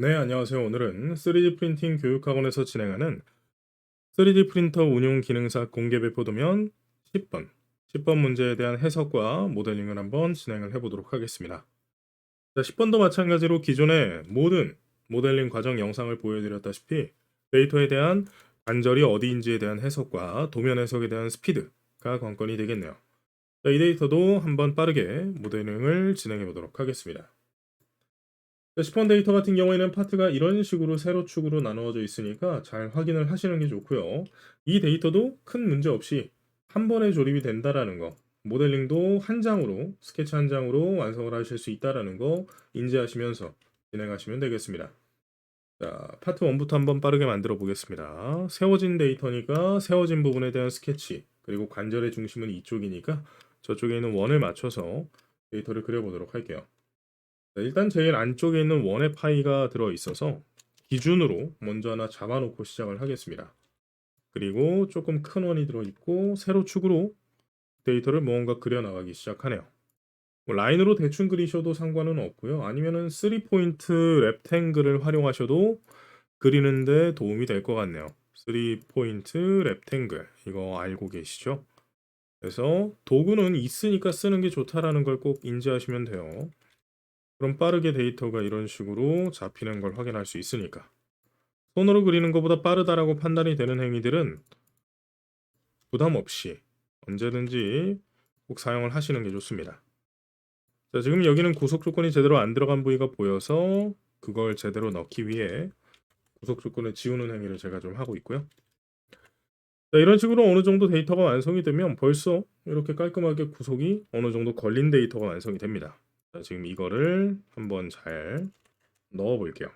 네, 안녕하세요. 오늘은 3D 프린팅 교육학원에서 진행하는 3D 프린터 운용 기능사 공개 배포 도면 10번, 10번 문제에 대한 해석과 모델링을 한번 진행을 해보도록 하겠습니다. 자, 10번도 마찬가지로 기존의 모든 모델링 과정 영상을 보여드렸다시피 데이터에 대한 관절이 어디인지에 대한 해석과 도면 해석에 대한 스피드가 관건이 되겠네요. 자, 이 데이터도 한번 빠르게 모델링을 진행해 보도록 하겠습니다. 10번 데이터 같은 경우에는 파트가 이런 식으로 세로 축으로 나누어져 있으니까 잘 확인을 하시는 게 좋고요. 이 데이터도 큰 문제 없이 한 번에 조립이 된다라는 거, 모델링도 한 장으로, 스케치 한 장으로 완성을 하실 수 있다라는 거 인지하시면서 진행하시면 되겠습니다. 자, 파트 1부터 한번 빠르게 만들어 보겠습니다. 세워진 데이터니까 세워진 부분에 대한 스케치, 그리고 관절의 중심은 이쪽이니까 저쪽에 있는 원을 맞춰서 데이터를 그려보도록 할게요. 네, 일단 제일 안쪽에 있는 원의 파이가 들어 있어서 기준으로 먼저 하나 잡아놓고 시작을 하겠습니다. 그리고 조금 큰 원이 들어 있고 세로 축으로 데이터를 무언가 그려 나가기 시작하네요. 뭐 라인으로 대충 그리셔도 상관은 없고요. 아니면은 3포인트 랩탱글을 활용하셔도 그리는데 도움이 될 것 같네요. 3포인트 랩탱글 이거 알고 계시죠? 그래서 도구는 있으니까 쓰는 게 좋다라는 걸 꼭 인지하시면 돼요. 그럼 빠르게 데이터가 이런 식으로 잡히는 걸 확인할 수 있으니까. 손으로 그리는 것보다 빠르다라고 판단이 되는 행위들은 부담 없이 언제든지 꼭 사용을 하시는 게 좋습니다. 자, 지금 여기는 구속 조건이 제대로 안 들어간 부위가 보여서 그걸 제대로 넣기 위해 구속 조건을 지우는 행위를 제가 좀 하고 있고요. 자, 이런 식으로 어느 정도 데이터가 완성이 되면 벌써 이렇게 깔끔하게 구속이 어느 정도 걸린 데이터가 완성이 됩니다. 자, 지금 이거를 한번 잘 넣어 볼게요.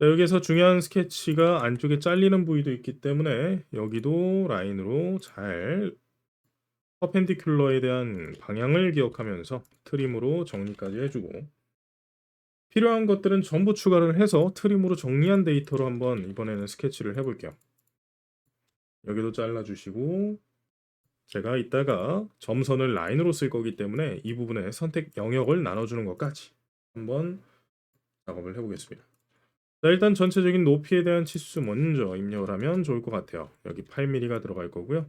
자, 여기에서 중요한 스케치가 안쪽에 잘리는 부위도 있기 때문에 여기도 라인으로 잘 퍼펜디큘러에 대한 방향을 기억하면서 트림으로 정리까지 해주고 필요한 것들은 전부 추가를 해서 트림으로 정리한 데이터로 한번 이번에는 스케치를 해볼게요. 여기도 잘라주시고 제가 이따가 점선을 라인으로 쓸 거기 때문에 이 부분에 선택 영역을 나눠주는 것까지 한번 작업을 해보겠습니다. 자, 일단 전체적인 높이에 대한 치수 먼저 입력을 하면 좋을 것 같아요. 여기 8mm가 들어갈 거고요.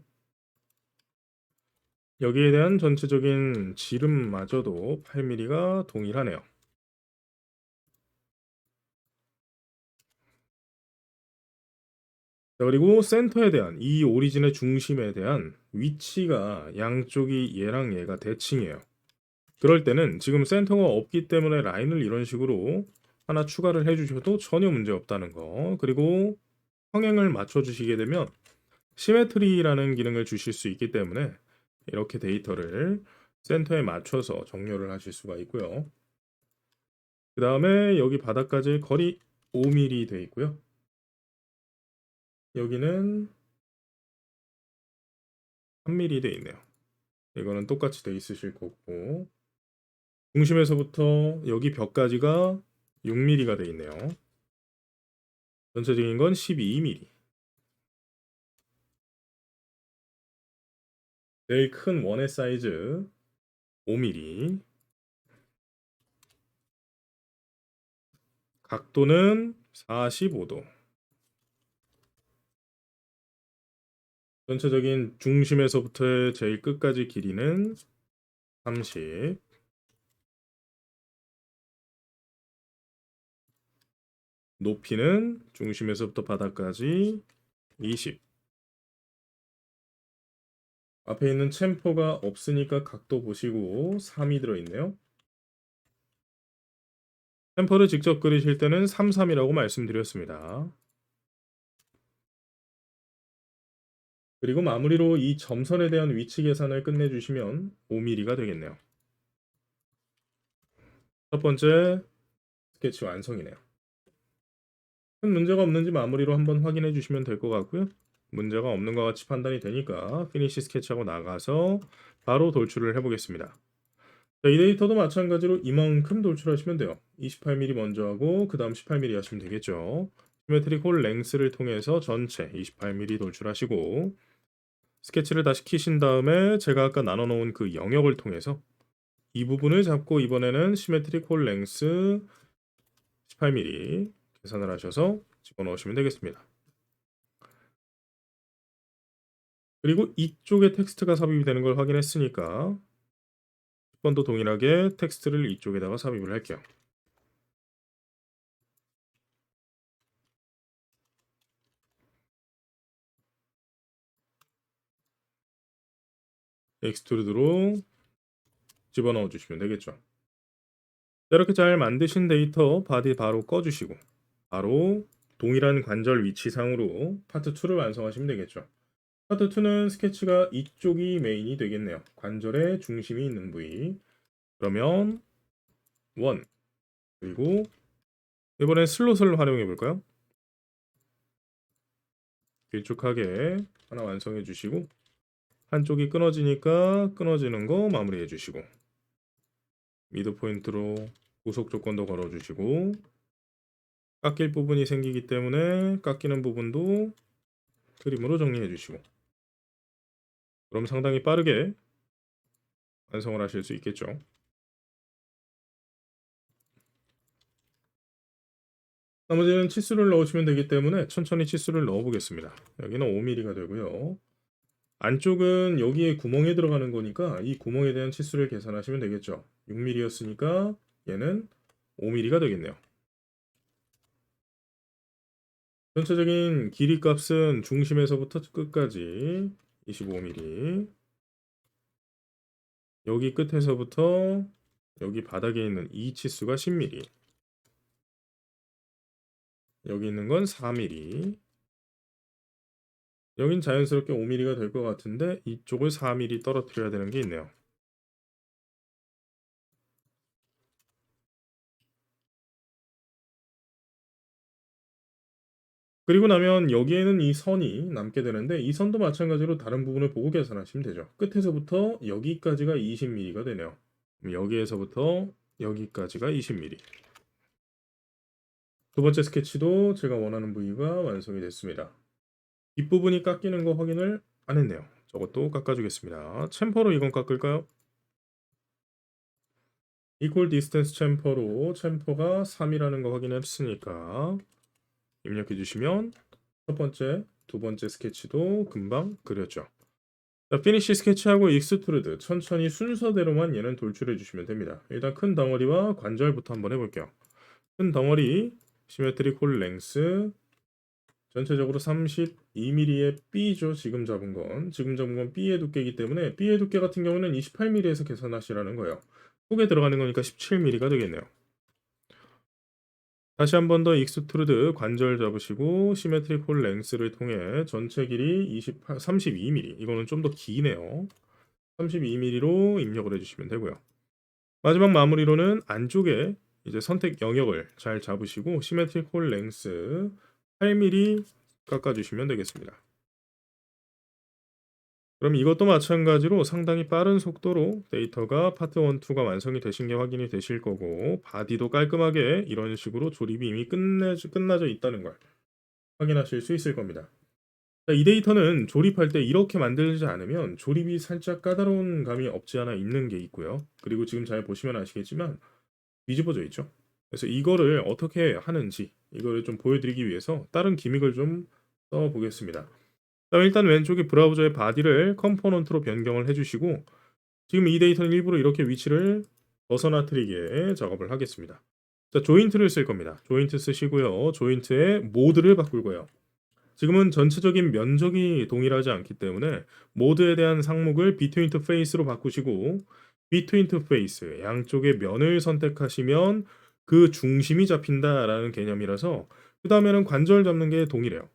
여기에 대한 전체적인 지름마저도 8mm가 동일하네요. 자, 그리고 센터에 대한 이 오리진의 중심에 대한 위치가 양쪽이 얘랑 얘가 대칭이에요. 그럴 때는 지금 센터가 없기 때문에 라인을 이런 식으로 하나 추가를 해주셔도 전혀 문제 없다는 거. 그리고 평행을 맞춰주시게 되면 시메트리라는 기능을 주실 수 있기 때문에 이렇게 데이터를 센터에 맞춰서 정렬을 하실 수가 있고요. 그 다음에 여기 바닥까지 거리 5mm 돼 있고요. 여기는 3mm 돼 있네요. 이거는 똑같이 돼 있으실 거고 중심에서부터 여기 벽까지가 6mm가 돼 있네요. 전체적인 건 12mm. 제일 큰 원의 사이즈 5mm. 각도는 45도. 전체적인 중심에서부터의 제일 끝까지 길이는 30 높이는 중심에서부터 바닥까지 20 앞에 있는 챔퍼가 없으니까 각도 보시고 3이 들어있네요. 챔퍼를 직접 그리실 때는 33이라고 말씀드렸습니다. 그리고 마무리로 이 점선에 대한 위치 계산을 끝내주시면 5mm가 되겠네요. 첫 번째 스케치 완성이네요. 큰 문제가 없는지 마무리로 한번 확인해 주시면 될 것 같고요. 문제가 없는 것 같이 판단이 되니까 피니시 스케치하고 나가서 바로 돌출을 해보겠습니다. 자, 이 데이터도 마찬가지로 이만큼 돌출하시면 돼요. 28mm 먼저 하고 그 다음 18mm 하시면 되겠죠. 시메트릭 홀 랭스를 통해서 전체 28mm 돌출하시고 스케치를 다시 키신 다음에 제가 아까 나눠 놓은 그 영역을 통해서 이 부분을 잡고 이번에는 시메트릭 홀 랭스 28mm 계산을 하셔서 집어넣으시면 되겠습니다. 그리고 이쪽에 텍스트가 삽입이 되는 걸 확인했으니까 10번도 동일하게 텍스트를 이쪽에다가 삽입을 할게요. 엑스트루드로 집어넣어 주시면 되겠죠. 이렇게 잘 만드신 데이터 바디 바로 꺼주시고 바로 동일한 관절 위치상으로 파트 2를 완성하시면 되겠죠. 파트 2는 스케치가 이쪽이 메인이 되겠네요. 관절의 중심이 있는 부위. 그러면 1 그리고 이번엔 슬롯을 활용해 볼까요? 길쭉하게 하나 완성해 주시고 한쪽이 끊어지니까 끊어지는 거 마무리해 주시고 미드 포인트로 구속 조건도 걸어 주시고 깎일 부분이 생기기 때문에 깎이는 부분도 그림으로 정리해 주시고 그럼 상당히 빠르게 완성을 하실 수 있겠죠. 나머지는 치수를 넣으시면 되기 때문에 천천히 치수를 넣어 보겠습니다. 여기는 5mm가 되고요. 안쪽은 여기에 구멍에 들어가는 거니까 이 구멍에 대한 치수를 계산하시면 되겠죠. 6mm였으니까 얘는 5mm가 되겠네요. 전체적인 길이 값은 중심에서부터 끝까지 25mm 여기 끝에서부터 여기 바닥에 있는 이 치수가 10mm 여기 있는 건 4mm 여긴 자연스럽게 5mm가 될 것 같은데 이쪽을 4mm 떨어뜨려야 되는 게 있네요. 그리고 나면 여기에는 이 선이 남게 되는데 이 선도 마찬가지로 다른 부분을 보고 계산하시면 되죠. 끝에서부터 여기까지가 20mm가 되네요. 여기에서부터 여기까지가 20mm. 두 번째 스케치도 제가 원하는 부위가 완성이 됐습니다. 뒷부분이 깎이는 거 확인을 안 했네요. 저것도 깎아주겠습니다. 챔퍼로 이건 깎을까요? equal distance 챔퍼로 챔퍼가 3이라는 거 확인했으니까 입력해 주시면 첫 번째, 두 번째 스케치도 금방 그렸죠. 자, 피니시 스케치하고 익스트루드 천천히 순서대로만 얘는 돌출해 주시면 됩니다. 일단 큰 덩어리와 관절부터 한번 해볼게요. 큰 덩어리, 시메트릭 홀 랭스, 전체적으로 32mm의 B죠. 지금 잡은 건. 지금 잡은 건 B의 두께이기 때문에 B의 두께 같은 경우는 28mm에서 계산하시라는 거예요. 속에 들어가는 거니까 17mm가 되겠네요. 다시 한 번 더 익스트루드 관절 잡으시고 시메트릭 홀 랭스를 통해 전체 길이 28, 32mm 이거는 좀 더 기네요. 32mm로 입력을 해주시면 되고요. 마지막 마무리로는 안쪽에 이제 선택 영역을 잘 잡으시고 시메트릭 홀 랭스 8mm 깎아주시면 되겠습니다. 그럼 이것도 마찬가지로 상당히 빠른 속도로 데이터가 파트 1, 2가 완성이 되신 게 확인이 되실 거고 바디도 깔끔하게 이런 식으로 조립이 이미 끝내, 끝나져 있다는 걸 확인하실 수 있을 겁니다. 자, 이 데이터는 조립할 때 이렇게 만들지 않으면 조립이 살짝 까다로운 감이 없지 않아 있는 게 있고요. 그리고 지금 잘 보시면 아시겠지만 뒤집어져 있죠. 그래서 이거를 어떻게 하는지 이거를 좀 보여드리기 위해서 다른 기믹을 좀 써보겠습니다. 일단 왼쪽에 브라우저의 바디를 컴포넌트로 변경을 해주시고 지금 이 데이터는 일부러 이렇게 위치를 벗어나뜨리게 작업을 하겠습니다. 자, 조인트를 쓸 겁니다. 조인트 쓰시고요. 조인트의 모드를 바꿀 거예요. 지금은 전체적인 면적이 동일하지 않기 때문에 모드에 대한 상목을 비트윈 투 페이스로 바꾸시고 비트윈 투 페이스 양쪽의 면을 선택하시면 그 중심이 잡힌다라는 개념이라서 그 다음에는 관절 잡는 게 동일해요.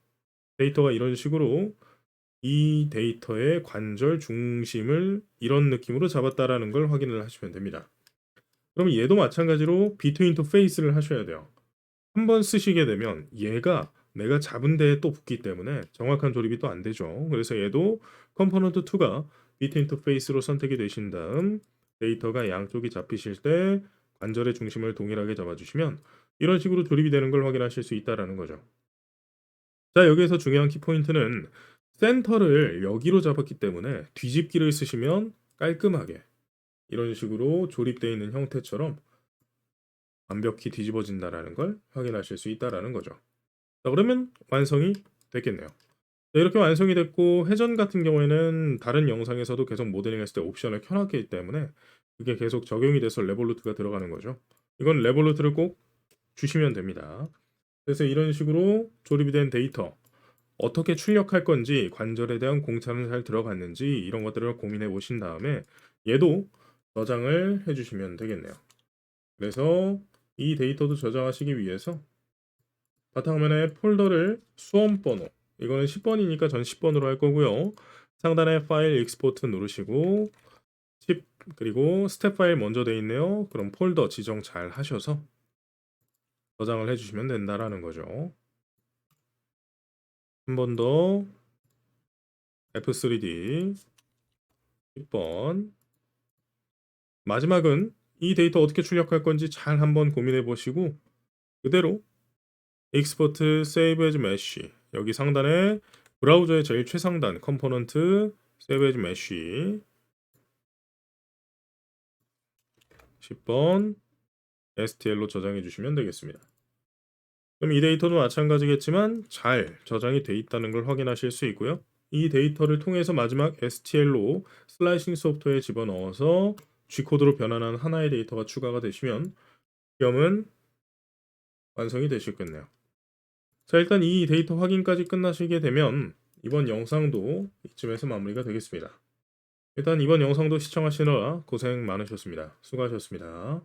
데이터가 이런 식으로 이 데이터의 관절 중심을 이런 느낌으로 잡았다라는 걸 확인을 하시면 됩니다. 그럼 얘도 마찬가지로 between to face를 하셔야 돼요. 한번 쓰시게 되면 얘가 내가 잡은 데에 또 붙기 때문에 정확한 조립이 또 안 되죠. 그래서 얘도 컴포넌트 2가 between to face로 선택이 되신 다음 데이터가 양쪽이 잡히실 때 관절의 중심을 동일하게 잡아주시면 이런 식으로 조립이 되는 걸 확인하실 수 있다라는 거죠. 자 여기에서 중요한 키포인트는 센터를 여기로 잡았기 때문에 뒤집기를 쓰시면 깔끔하게 이런 식으로 조립되어 있는 형태처럼 완벽히 뒤집어진다라는 걸 확인하실 수 있다라는 거죠. 자, 그러면 완성이 됐겠네요. 자, 이렇게 완성이 됐고 회전 같은 경우에는 다른 영상에서도 계속 모델링 했을 때 옵션을 켜놨기 때문에 그게 계속 적용이 돼서 레볼루트가 들어가는 거죠. 이건 레볼루트를 꼭 주시면 됩니다. 그래서 이런 식으로 조립이 된 데이터 어떻게 출력할 건지 관절에 대한 공차는 잘 들어갔는지 이런 것들을 고민해 보신 다음에 얘도 저장을 해주시면 되겠네요. 그래서 이 데이터도 저장하시기 위해서 바탕화면에 폴더를 수험 번호 이거는 10번이니까 전 10번으로 할 거고요. 상단에 파일 익스포트 누르시고 10 그리고 스텝 파일 먼저 돼 있네요. 그럼 폴더 지정 잘 하셔서 저장을 해주시면 된다라는 거죠. 한 번 더. F3D 10번. 마지막은 이 데이터 어떻게 출력할 건지 잘 한번 고민해 보시고 그대로 익스포트 세이브 에즈 메쉬. 여기 상단에 브라우저의 제일 최상단 컴포넌트 세이브 에즈 메쉬 10번 STL로 저장해 주시면 되겠습니다. 그럼 이 데이터도 마찬가지겠지만 잘 저장이 돼 있다는 걸 확인하실 수 있고요. 이 데이터를 통해서 마지막 STL로 슬라이싱 소프트웨어에 집어넣어서 G코드로 변환한 하나의 데이터가 추가가 되시면 시험은 완성이 되시겠네요. 자 일단 이 데이터 확인까지 끝나시게 되면 이번 영상도 이쯤에서 마무리가 되겠습니다. 일단 이번 영상도 시청하시느라 고생 많으셨습니다. 수고하셨습니다.